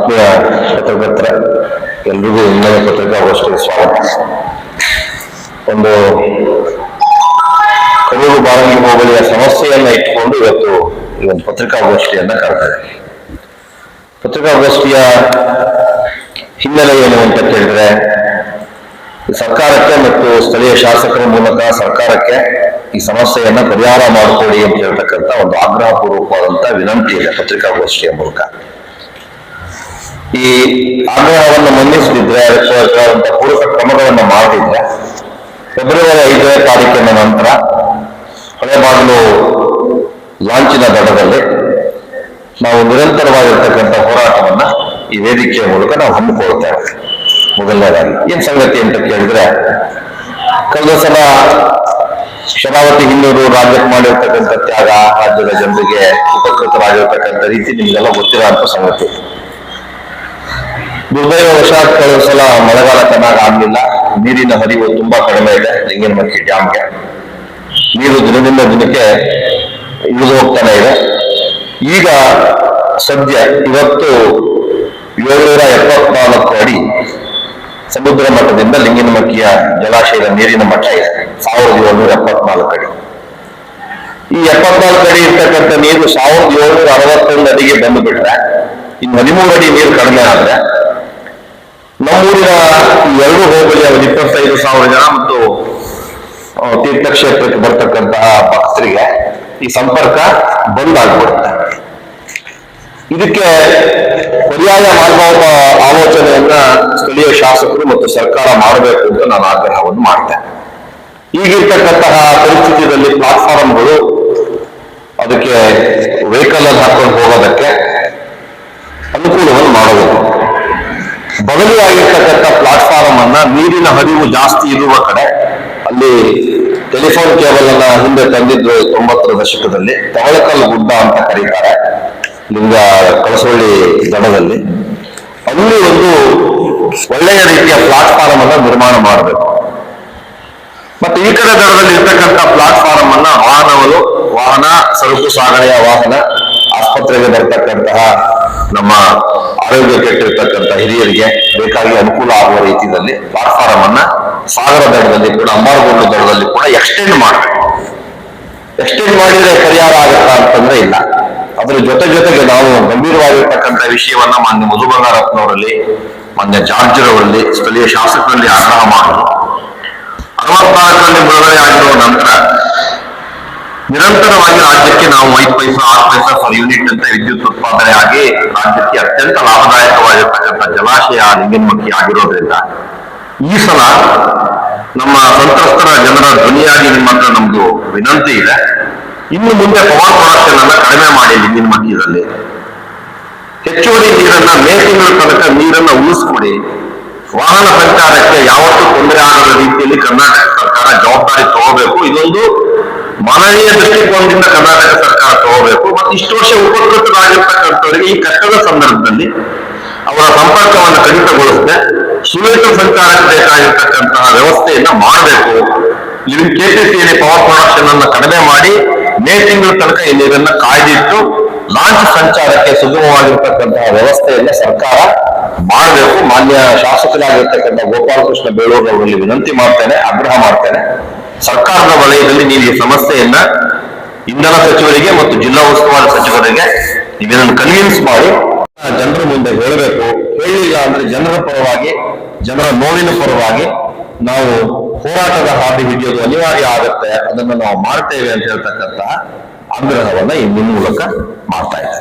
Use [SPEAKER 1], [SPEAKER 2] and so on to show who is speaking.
[SPEAKER 1] ಆತ್ಮೀಯ ಪತ್ರಕರ್ತರ ಎಲ್ರಿಗೂ ಇಂದಿನ ಪತ್ರಿಕಾಗೋಷ್ಠಿಗೆ ಸ್ವಾಗತ. ಒಂದು ಕಡೂರು ಬಾರಂಗಿ ಹೋಬಳಿಯ ಸಮಸ್ಯೆಯನ್ನ ಇಟ್ಕೊಂಡು ಇವತ್ತು ಈ ಒಂದು ಪತ್ರಿಕಾಗೋಷ್ಠಿಯನ್ನ ಕರೆದಿದೆ ಪತ್ರಿಕಾಗೋಷ್ಠಿಯ ಹಿನ್ನೆಲೆ ಏನು ಅಂತ ಕೇಳಿದ್ರೆ, ಸರ್ಕಾರಕ್ಕೆ ಮತ್ತು ಸ್ಥಳೀಯ ಶಾಸಕರ ಮೂಲಕ ಸರ್ಕಾರಕ್ಕೆ ಈ ಸಮಸ್ಯೆಯನ್ನ ಪರಿಹಾರ ಮಾಡಿಕೊಳ್ಳಿ ಅಂತ ಹೇಳ್ತಕ್ಕಂಥ ಒಂದು ಆಗ್ರಹ ಪೂರ್ವಕವಾದಂತ ವಿನಂತಿ ಇದೆ ಪತ್ರಿಕಾಗೋಷ್ಠಿಯ ಮೂಲಕ. ಈ ಆಗ್ರಹವನ್ನು ಮನ್ನಿಸದಿದ್ರೆ ಅದಕ್ಕೆ ಪೂರಕ ಕ್ರಮಗಳನ್ನು ಮಾಡದಿದ್ರೆ ಫೆಬ್ರವರಿ ಐದನೇ ತಾರೀಕಿನ ನಂತರ ಬಾಗಿಲು ಲಾಂಚಿನ ದಡದಲ್ಲಿ ನಾವು ನಿರಂತರವಾಗಿರ್ತಕ್ಕಂಥ ಹೋರಾಟವನ್ನ ಈ ವೇದಿಕೆಯ ಮೂಲಕ ನಾವು ಹಮ್ಮಿಕೊಳ್ತೇವೆ ಮೊದಲನೇದಾಗಿ. ಏನ್ ಸಂಗತಿ ಅಂತ ಕೇಳಿದ್ರೆ, ಕಳೆದ ಸಲ ಶರಾವತಿ ಹಿಂದೂರು ರಾಜ್ಯಕ್ಕೆ ಮಾಡಿರ್ತಕ್ಕಂಥ ತ್ಯಾಗ, ರಾಜ್ಯದ ಜನರಿಗೆ ಉಪಕೃತರಾಗಿರ್ತಕ್ಕಂಥ ರೀತಿ ನಿಮಗೆಲ್ಲ ಗೊತ್ತಿರೋ ಸಂಗತಿ. ದುರ್ದೈವವಶಾತ್ ಕಳೆದ ಸಲ ಮಳೆಗಾಲ ಚೆನ್ನಾಗಿ ಆಗ್ಲಿಲ್ಲ. ನೀರಿನ ಹರಿವು ತುಂಬಾ ಕಡಿಮೆ ಇದೆ. ಲಿಂಗನಮಕ್ಕಿ ಡ್ಯಾಮ್ಗೆ. ನೀರು ದಿನದಿಂದ ದಿನಕ್ಕೆ ಇಳಿದು ಹೋಗ್ತಾನೆ ಇದೆ. ಈಗ ಸದ್ಯ ಇವತ್ತು ಏಳ್ನೂರ ಎಪ್ಪತ್ನಾಲ್ಕು ಅಡಿ ಸಮುದ್ರ ಮಟ್ಟದಿಂದ ಲಿಂಗನಮಕ್ಕಿಯ ಜಲಾಶಯದ ನೀರಿನ ಮಟ್ಟ ಇದೆ. ಸಾವಿರದ ಏಳ್ನೂರ ಎಪ್ಪತ್ನಾಲ್ಕು ಅಡಿ. ಈ ಎಪ್ಪತ್ನಾಲ್ಕು ಅಡಿ ಇರ್ತಕ್ಕಂಥ ನೀರು ಸಾವಿರದ ಏಳ್ನೂರ ಅರವತ್ತೊಂದು ಅಡಿಗೆ ಬಂದು ಬಿಟ್ರೆ, ಇನ್ನು ಹದಿಮೂರು ಅಡಿ ನೀರು ಕಡಿಮೆ ಆದ್ರೆ ಎರಡು ಹೋಬಳಿಯ ಒಂದು ಇಪ್ಪತ್ತೈದು ಸಾವಿರ ಜನ ಮತ್ತು ತೀರ್ಥಕ್ಷೇತ್ರಕ್ಕೆ ಬರ್ತಕ್ಕಂತಹ ಭಕ್ತರಿಗೆ ಈ ಸಂಪರ್ಕ ಬಂದ್ ಆಗ್ಬಿಡುತ್ತೆ ಇದಕ್ಕೆ ಪರ್ಯಾಯ ಮಾರ್ಗ ಆಲೋಚನೆಯನ್ನ ಸ್ಥಳೀಯ ಶಾಸಕರು ಮತ್ತು ಸರ್ಕಾರ ಮಾಡಬೇಕು ಅಂತ ನಾನು ಆಗ್ರಹವನ್ನು ಮಾಡ್ತೇನೆ. ಈಗಿರ್ತಕ್ಕಂತಹ ಪರಿಸ್ಥಿತಿಯಲ್ಲಿ ಪ್ಲಾಟ್ಫಾರ್ಮ್ಗಳು ಅದಕ್ಕೆ ವೆಹಿಕಲ್ ಅನ್ನು ಹಾಕೊಂಡು ಹೋಗೋದಕ್ಕೆ ಅನುಕೂಲವನ್ನು ಮಾಡಬೇಕು ಬದಲಿಯಾಗಿರ್ತಕ್ಕಂಥ ಪ್ಲಾಟ್ಫಾರ್ಮ್ ಅನ್ನ ನೀರಿನ ಹರಿವು ಜಾಸ್ತಿ ಇರುವ ಕಡೆ ಅಲ್ಲಿ ಟೆಲಿಫೋನ್ ಕೇಬಲ್ ಅನ್ನ ಹಿಂದೆ ತಂದಿದ್ರು ತೊಂಬತ್ತರ ದಶಕದಲ್ಲಿ ತವಳಕಲ್ ಗುಡ್ಡ ಅಂತ ಕರೀತಾರೆ, ಲಿಂಗ ಕಳಸೊಳ್ಳಿ ದಡದಲ್ಲಿ. ಅಲ್ಲಿ ಒಂದು ಒಳ್ಳೆಯ ರೀತಿಯ ಪ್ಲಾಟ್ಫಾರ್ಮ್ ಅನ್ನ ನಿರ್ಮಾಣ ಮಾಡಬೇಕು. ಮತ್ತೆ ಈ ಕಡೆ ದಡದಲ್ಲಿ ಇರ್ತಕ್ಕಂಥ ಪ್ಲಾಟ್ಫಾರ್ಮ್ ಅನ್ನ ವಾಹನಗಳು, ವಾಹನ, ಸರಕು ಸಾಗಣೆಯ ವಾಹನ, ಆಸ್ಪತ್ರೆಗೆ ಬರ್ತಕ್ಕಂತಹ ನಮ್ಮ ಆರೋಗ್ಯ ಕೆಟ್ಟಿರ್ತಕ್ಕಂಥ ಹಿರಿಯರಿಗೆ ಬೇಕಾಗಿ ಅನುಕೂಲ ಆಗುವ ರೀತಿಯಲ್ಲಿ ಪ್ಲಾಟ್ಫಾರಂ ಅನ್ನ ಸಾಗರ ದಡದಲ್ಲಿ ಕೂಡ ಅಂಬಾರಗೋಡು ದಡದಲ್ಲಿ ಕೂಡ ಎಕ್ಸ್ಟೆಂಡ್ ಮಾಡಬೇಕು. ಎಕ್ಸ್ಟೆಂಡ್ ಮಾಡಿದ್ರೆ ಪರಿಹಾರ ಆಗುತ್ತಾ ಅಂತಂದ್ರೆ ಇಲ್ಲ. ಅದ್ರ ಜೊತೆ ಜೊತೆಗೆ ನಾವು ಗಂಭೀರವಾಗಿರ್ತಕ್ಕಂಥ ವಿಷಯವನ್ನ ಮಾನ್ಯ ಮಧು ಬಂಗಾರಪ್ಪನವರಲ್ಲಿ ಮಾನ್ಯ ಜಾರ್ಜರವರಲ್ಲಿ ಸ್ಥಳೀಯ ಶಾಸಕರಲ್ಲಿ ಆಗ್ರಹ ಮಾಡುದು ಅರವತ್ನಾಲ್ಕರಲ್ಲಿ ಬಿಡುಗಡೆ ಆಗಿರುವ ನಂತರ ನಿರಂತರವಾಗಿ ರಾಜ್ಯಕ್ಕೆ ನಾವು ಐದು ಪೈಸಾ ಪೈಸಾ ಫರ್ ಯೂನಿಟ್ ಅಂತ ವಿದ್ಯುತ್ ಉತ್ಪಾದನೆ ಆಗಿ ರಾಜ್ಯಕ್ಕೆ ಅತ್ಯಂತ ಲಾಭದಾಯಕವಾಗಿರ್ತಕ್ಕಂಥ ಜಲಾಶಯ ಲಿಂಗನಮಕ್ಕಿ ಆಗಿರೋದ್ರಿಂದ ಈ ಸಲ ನಮ್ಮ ಸಂತ್ರಸ್ತರ ಜನರ ಧ್ವನಿಯಾಗಿ ನಿಮ್ಮ ಹತ್ರ ನಮ್ದು ವಿನಂತಿ ಇದೆ. ಇನ್ನು ಮುಂದೆ ಪವರ್ ಪ್ರೊಡಕ್ಷನ್ ಅನ್ನ ಕಡಿಮೆ ಮಾಡಿ ಲಿಂಗನ್ಮಕ್ಕಿದಲ್ಲಿ ಹೆಚ್ಚುವರಿ ನೀರನ್ನ ಮೇ ತಿಂಗಳ ತನಕ ನೀರನ್ನ ಉಳಿಸ್ಕೊಡಿ. ವಾಹನ ಸಂಚಾರಕ್ಕೆ ಯಾವತ್ತೂ ತೊಂದರೆ ಆಗದ ರೀತಿಯಲ್ಲಿ ಕರ್ನಾಟಕ ಸರ್ಕಾರ ಜವಾಬ್ದಾರಿ ತಗೋಬೇಕು. ಇದೊಂದು ಮಾನವೀಯ ದೃಷ್ಟಿಕೋನದಿಂದ ಕರ್ನಾಟಕ ಸರ್ಕಾರ ತಗೋಬೇಕು. ಮತ್ತು ಇಷ್ಟು ವರ್ಷ ಉಪಕೃತರಾಗಿರ್ತಕ್ಕಂಥವರಿಗೆ ಈ ಕಷ್ಟದ ಸಂದರ್ಭದಲ್ಲಿ ಅವರ ಸಂಪರ್ಕವನ್ನು ಕಡಿತಗೊಳಿಸದೆ ಸುವೇತ ಸಂಚಾರಕ್ಕೆ ಬೇಕಾಗಿರ್ತಕ್ಕಂತಹ ವ್ಯವಸ್ಥೆಯನ್ನ ಮಾಡಬೇಕು. ಇಲ್ಲಿ ಕೆಪಿಸಿಯಲ್ಲಿ ಪವರ್ ಪ್ರೊಡಕ್ಷನ್ ಅನ್ನ ಕಡಿಮೆ ಮಾಡಿ ಮೇ ತಿಂಗಳ ತನಕ ಇಲ್ಲಿ ಇದನ್ನ ಕಾಯ್ದಿಟ್ಟು ಲಾಂಚ್ ಸಂಚಾರಕ್ಕೆ ಸುಗಮವಾಗಿರ್ತಕ್ಕಂತಹ ವ್ಯವಸ್ಥೆಯನ್ನ ಸರ್ಕಾರ ಮಾಡಬೇಕು. ಮಾನ್ಯ ಶಾಸಕರಾಗಿರ್ತಕ್ಕಂಥ ಗೋಪಾಲಕೃಷ್ಣ ಬೇಳೂರವರಲ್ಲಿ ವಿನಂತಿ ಮಾಡ್ತೇನೆ, ಆಗ್ರಹ ಮಾಡ್ತೇನೆ. ಸರ್ಕಾರದ ವಲಯದಲ್ಲಿ ನೀವು ಈ ಸಮಸ್ಯೆಯನ್ನ ಇಂಧನ ಸಚಿವರಿಗೆ ಮತ್ತು ಜಿಲ್ಲಾ ಉಸ್ತುವಾರಿ ಸಚಿವರಿಗೆ ಇದನ್ನು ಕನ್ವಿನ್ಸ್ ಮಾಡಿ, ಜನರ ಮುಂದೆ ಹೇಳಬೇಕು. ಹೇಳಿಲ್ಲ ಅಂದ್ರೆ ಜನರ ಪರವಾಗಿ, ಜನರ ನೋವಿನ ಪರವಾಗಿ ನಾವು ಹೋರಾಟದ ಹಾದಿ ಹಿಡಿಯೋದು ಅನಿವಾರ್ಯ ಆಗುತ್ತೆ. ಅದನ್ನು ನಾವು ಮಾಡ್ತೇವೆ ಅಂತ ಹೇಳ್ತಕ್ಕಂತಹ ಆಗ್ರಹವನ್ನ ಈ ಮೂಲಕ ಮಾಡ್ತಾ ಇದ್ದೇವೆ